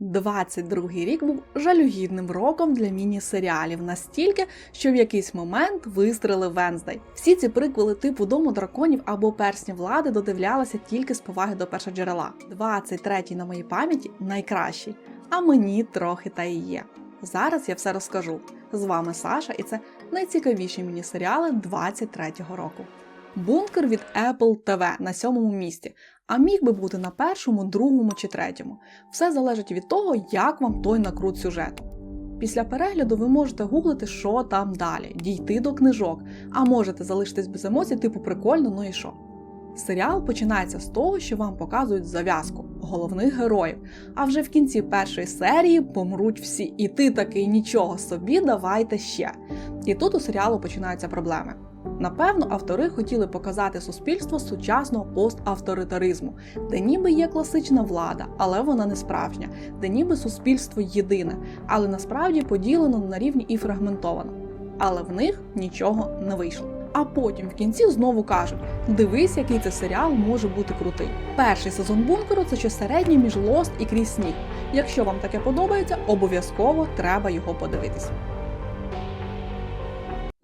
22-й рік був жалюгідним роком для міні-серіалів настільки, що в якийсь момент вистрелив Венздей. Всі ці приквели типу Дому драконів або персні влади додивлялися тільки з поваги до першоджерела. 23-й на моїй пам'яті найкращий, а мені трохи та і є. Зараз я все розкажу. З вами Саша, і це найцікавіші міні-серіали 23-го року. Бункер від Apple TV на сьомому місці, а міг би бути на першому, другому чи третьому. Все залежить від того, як вам той накрут сюжету. Після перегляду ви можете гуглити, що там далі, дійти до книжок, а можете залишитись без емоцій, типу прикольно, ну і що. Серіал починається з того, що вам показують зав'язку головних героїв. А вже в кінці першої серії помруть всі, і ти такий нічого собі, давайте ще. І тут у серіалу починаються проблеми. Напевно, автори хотіли показати суспільство сучасного поставторитаризму, де ніби є класична влада, але вона не справжня, де ніби суспільство єдине, але насправді поділено на рівні і фрагментовано. Але в них нічого не вийшло. А потім в кінці знову кажуть: дивись, який це серіал може бути крутий. Перший сезон бункеру це щось середнє між Lost і крізь сніг. Якщо вам таке подобається, обов'язково треба його подивитись.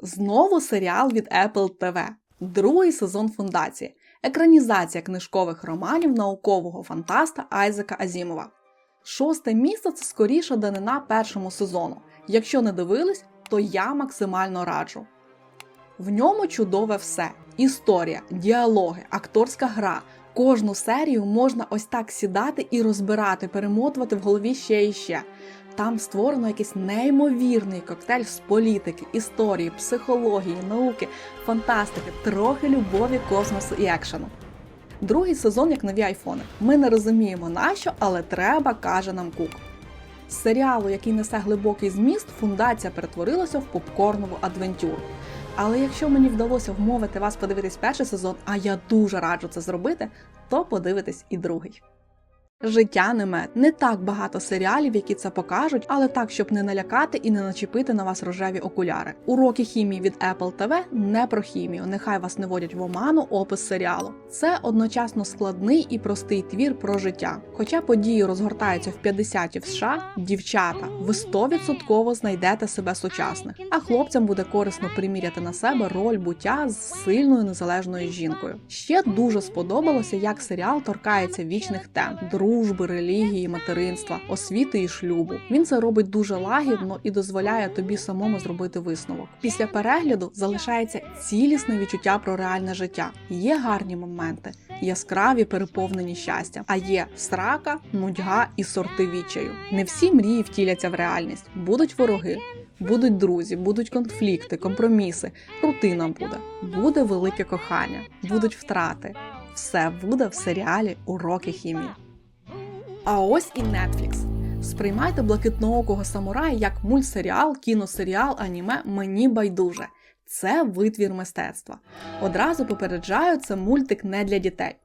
Знову серіал від Apple TV. Другий сезон фундації. Екранізація книжкових романів наукового фантаста Айзека Азімова. Шосте місце це скоріше данина першому сезону. Якщо не дивились, то я максимально раджу. В ньому чудове все: історія, діалоги, акторська гра. Кожну серію можна ось так сідати і розбирати, перемотувати в голові ще і ще. Там створено якийсь неймовірний коктейль з політики, історії, психології, науки, фантастики, трохи любові, космосу і екшену. Другий сезон як нові айфони. Ми не розуміємо нащо, але треба, каже нам Кук. З серіалу, який несе глибокий зміст, фундація перетворилася в попкорнову адвентюру. Але якщо мені вдалося вмовити вас подивитись перший сезон, а я дуже раджу це зробити, то подивитись і другий. Життя не мед. Не так багато серіалів, які це покажуть, але так, щоб не налякати і не начепити на вас рожеві окуляри. Уроки хімії від Apple TV не про хімію. Нехай вас не водять в оману опис серіалу. Це одночасно складний і простий твір про життя. Хоча події розгортаються в 50-ті в США, дівчата, ви 100% знайдете себе сучасних, а хлопцям буде корисно приміряти на себе роль буття з сильною незалежною жінкою. Ще дуже сподобалося, як серіал торкається вічних тем дружби, релігії, материнства, освіти і шлюбу. Він це робить дуже лагідно і дозволяє тобі самому зробити висновок. Після перегляду залишається цілісне відчуття про реальне життя. Є гарні моменти, яскраві, переповнені щастям, а є срака, нудьга і сорти відчаю. Не всі мрії втіляться в реальність. Будуть вороги. Будуть друзі, будуть конфлікти, компроміси, рутина буде, буде велике кохання, будуть втрати. Все буде в серіалі Уроки хімії. А ось і Netflix. Сприймайте блакитноокого самурая як мультсеріал, кіносеріал, аніме мені байдуже. Це витвір мистецтва. Одразу попереджаю, це мультик не для дітей.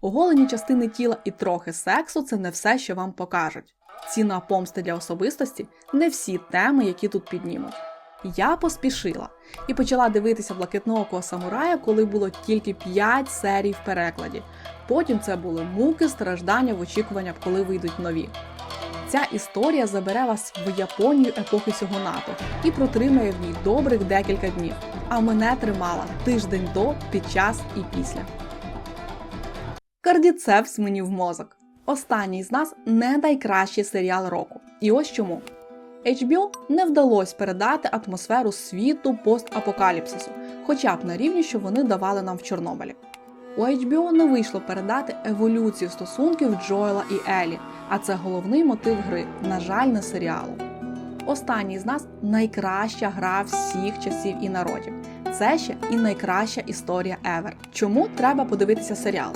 Оголені частини тіла і трохи сексу це не все, що вам покажуть. Ціна помсти для особистості не всі теми, які тут піднімуть. Я поспішила і почала дивитися блакитноокого самурая, коли було тільки 5 серій в перекладі. Потім це були муки, страждання в очікуваннях, коли вийдуть нові. Ця історія забере вас в Японію епохи Сьогонату і протримає в ній добрих декілька днів. А мене тримала тиждень до, під час і після. Кардіцепс мені в мозок. Останній з нас не найкращий серіал року. І ось чому. HBO не вдалося передати атмосферу світу постапокаліпсису, хоча б на рівні, що вони давали нам в Чорнобилі. У HBO не вийшло передати еволюцію стосунків Джоела і Елі, а це головний мотив гри, на жаль, не серіалу. Останній з нас найкраща гра всіх часів і народів. Це ще і найкраща історія ever. Чому треба подивитися серіал?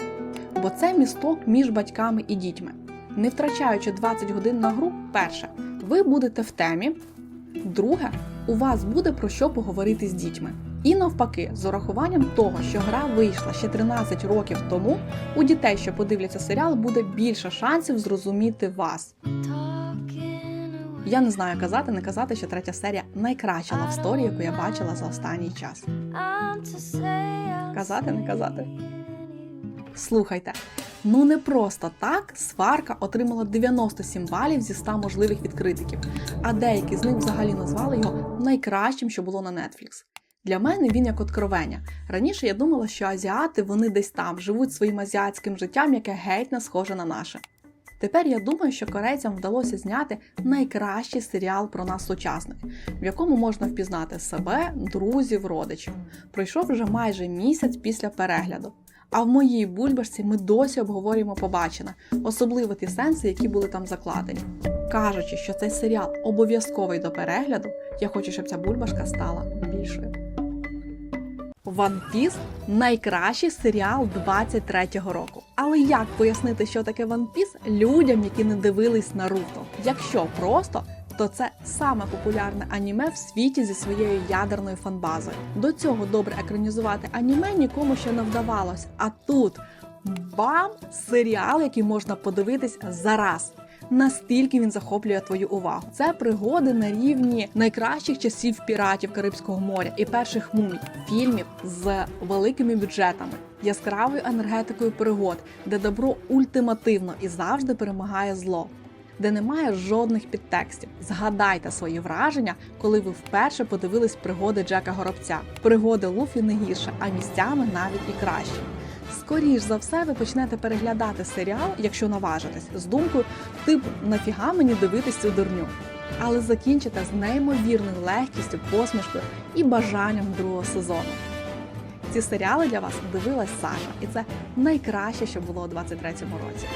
Бо це місток між батьками і дітьми. Не втрачаючи 20 годин на гру, перше, ви будете в темі. Друге, у вас буде про що поговорити з дітьми. І навпаки, з урахуванням того, що гра вийшла ще 13 років тому, у дітей, що подивляться серіал, буде більше шансів зрозуміти вас. Я не знаю казати, не казати, що третя серія найкраща лавсторія, яку я бачила за останній час. Казати, не казати. Слухайте, Ну не просто так сварка отримала 97 балів зі 100 можливих від критиків, а деякі з них взагалі назвали його найкращим, що було на Netflix. Для мене він як откровення. Раніше я думала, що азіати вони десь там живуть своїм азіатським життям, яке геть не схоже на наше. Тепер я думаю, що корейцям вдалося зняти найкращий серіал про нас сучасних, в якому можна впізнати себе, друзів, родичів. Пройшов вже майже місяць після перегляду. А в моїй бульбашці ми досі обговорюємо побачене, особливо ті сенси, які були там закладені. Кажучи, що цей серіал обов'язковий до перегляду, я хочу, щоб ця бульбашка стала більшою. One Piece – найкращий серіал 23-го року. Але як пояснити, що таке One Piece людям, які не дивились Наруто? Якщо просто, то це саме популярне аніме в світі зі своєю ядерною фанбазою. До цього добре екранізувати аніме нікому ще не вдавалось. А тут бам! Серіал, який можна подивитись зараз. Настільки він захоплює твою увагу. Це пригоди на рівні найкращих часів піратів Карибського моря і перших мумій, фільмів з великими бюджетами, яскравою енергетикою пригод, де добро ультимативно і завжди перемагає зло. Де немає жодних підтекстів. Згадайте свої враження, коли ви вперше подивились пригоди Джека Горобця. Пригоди Луфі не гірше, а місцями навіть і краще. Скоріш за все, ви почнете переглядати серіал, якщо наважитесь, з думкою, типу, нафіга мені дивитись цю дурню. Але закінчите з неймовірною легкістю, посмішкою і бажанням другого сезону. Ці серіали для вас дивилась Саша, і це найкраще, що було у 23-му році.